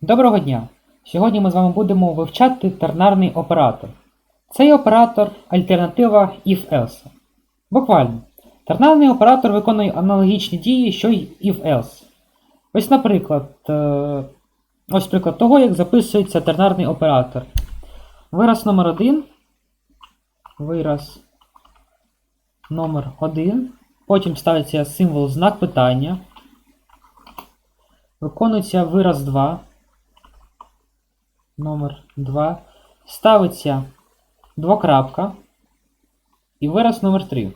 Доброго дня! Сьогодні ми з вами будемо вивчати тернарний оператор. Цей оператор альтернатива if-else. Буквально. Тернарний оператор виконує аналогічні дії, що й if-else. Ось, наприклад, е, ось приклад того, як записується тернарний оператор. Вираз номер 1 Вираз номер 1 Потім ставиться символ знак питання. Виконується вираз 2. Номер 2. Ставиться двокрапка. І вираз номер 3.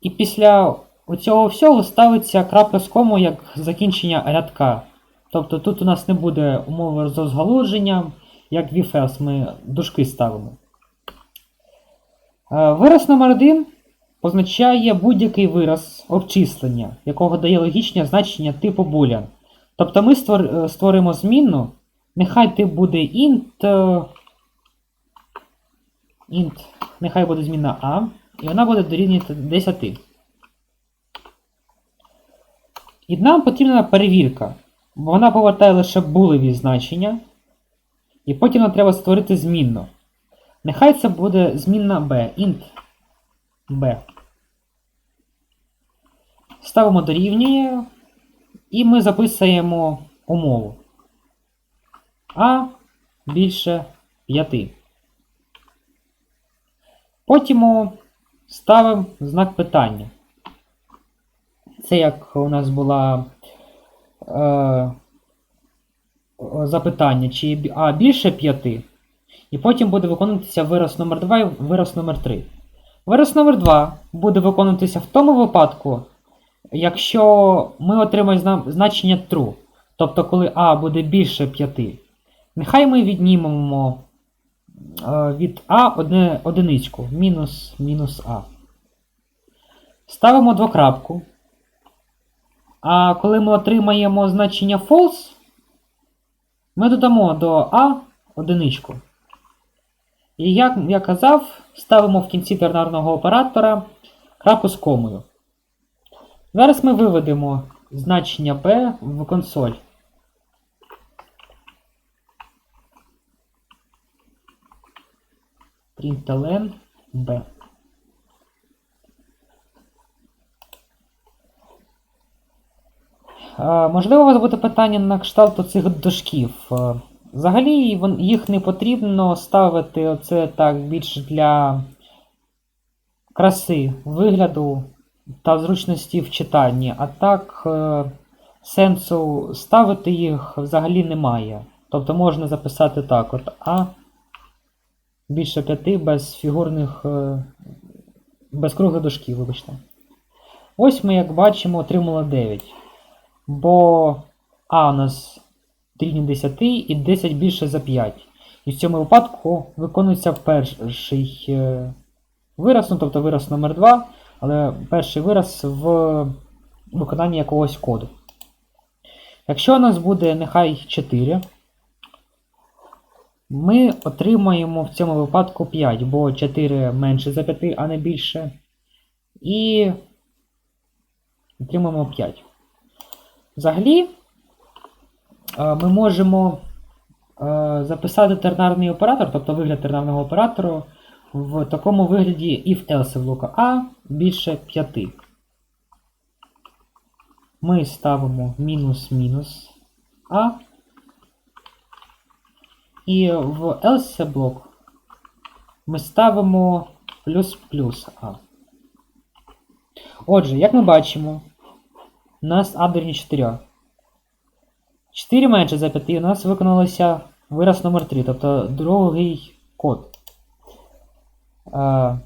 І після цього всього ставиться крапка з кому як закінчення рядка. Тобто тут у нас не буде умови з розгалудженням, як в VFS ми дужки ставимо. Е, Вираз номер 1 позначає будь-який вираз обчислення, якого дає логічне значення типу boolean. Тобто ми е, створимо змінну, нехай тип буде int, е, int, нехай буде змінна a, і вона буде дорівнювати 10. І нам потрібна перевірка, бо вона повертає лише булеві значення, і потім нам треба створити змінну. Нехай це буде змінна b, int b. Ставимо дорівнює, і ми записуємо умову. А більше 5. Потім ставимо знак питання. Це як у нас була е, запитання, чи А більше 5. І потім буде виконуватися вираз номер 2 і вираз номер 3. Вираз номер 2 буде виконуватися в тому випадку, якщо ми отримаємо значення true. Тобто, коли А буде більше 5. Нехай ми віднімемо е, від А одне, одиничку. Мінус, мінус А. Ставимо двокрапку. А коли ми отримаємо значення false, ми додамо до А одиничку. І як я казав, ставимо в кінці тернарного оператора крапку з комою. Зараз ми виведемо значення B в консоль. println B. Можливо, у вас буде питання на кшталт цих дошків. Взагалі їх не потрібно ставити оце так більше для краси вигляду та зручності в читанні. А так е, сенсу ставити їх взагалі немає. Тобто можна записати так: от А більше 5 без фігурних, е, без круглих дошків, вибачте. Ось ми, як бачимо, отримали 9. Бо А у нас дорівнює 10 і 10 більше за 5. І в цьому випадку виконується перший е, вираз, ну тобто вираз номер 2, але перший вираз в виконанні якогось коду. Якщо у нас буде нехай 4, ми отримаємо в цьому випадку 5, бо 4 менше за 5, а не більше. І отримаємо 5. Взагалі, е, ми можемо е, записати тернарний оператор, тобто вигляд тернарного оператору, в такому вигляді if-else лука А більше 5. Ми ставимо мінус-мінус А. І в else блок ми ставимо плюс-плюс А. Отже, як ми бачимо, у нас А дорівнює 4. 4 менше за 5 у нас виконалося вираз номер 3, тобто другий код. Е,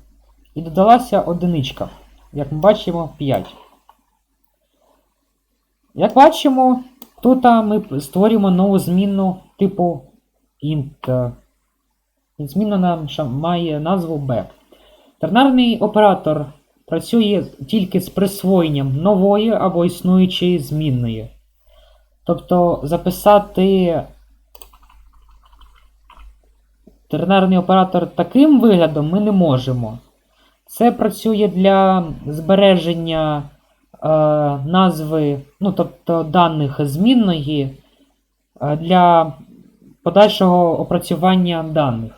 і додалася одиничка. Як ми бачимо, 5. Як бачимо, тут ми створюємо нову змінну типу int. І Змінна нам має назву B. Тернарний оператор працює тільки з присвоєнням нової або існуючої змінної. Тобто записати тернарний оператор таким виглядом ми не можемо. Це працює для збереження назви, ну, тобто даних змінної е, для подальшого опрацювання даних.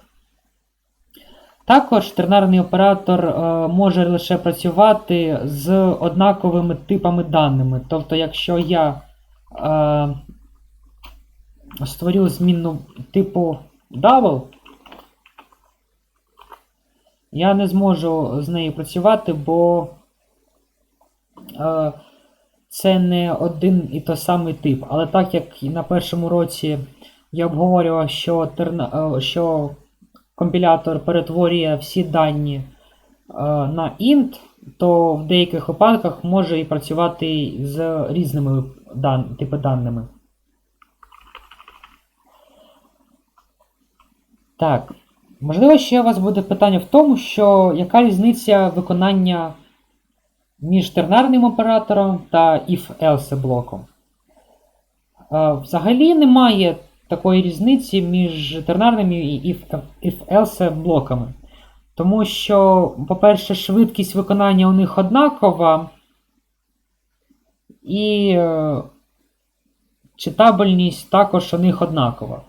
Також тернарний оператор е, може лише працювати з однаковими типами даними. Тобто, якщо я е, створю змінну типу double, я не зможу з нею працювати, бо е, це не один і той самий тип. Але так як на першому році я обговорював, що, терна, е, що компілятор перетворює всі дані е, на int, то в деяких випадках може і працювати з різними дан, типи даними. Так. Можливо, ще у вас буде питання в тому, що яка різниця виконання між тернарним оператором та if-else блоком. Е, Взагалі немає такої різниці між тернарними і if- if-else блоками. Тому що, по-перше, швидкість виконання у них однакова, і е, читабельність також у них однакова.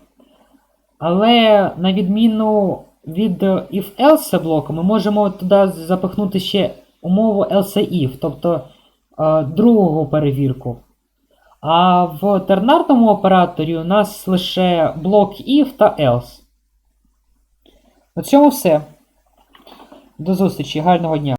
Але на відміну від if-else блоку, ми можемо туди запихнути ще умову else-if, тобто е, другу перевірку. А в тернарному операторі у нас лише блок if та else. На цьому все. До зустрічі, гарного дня!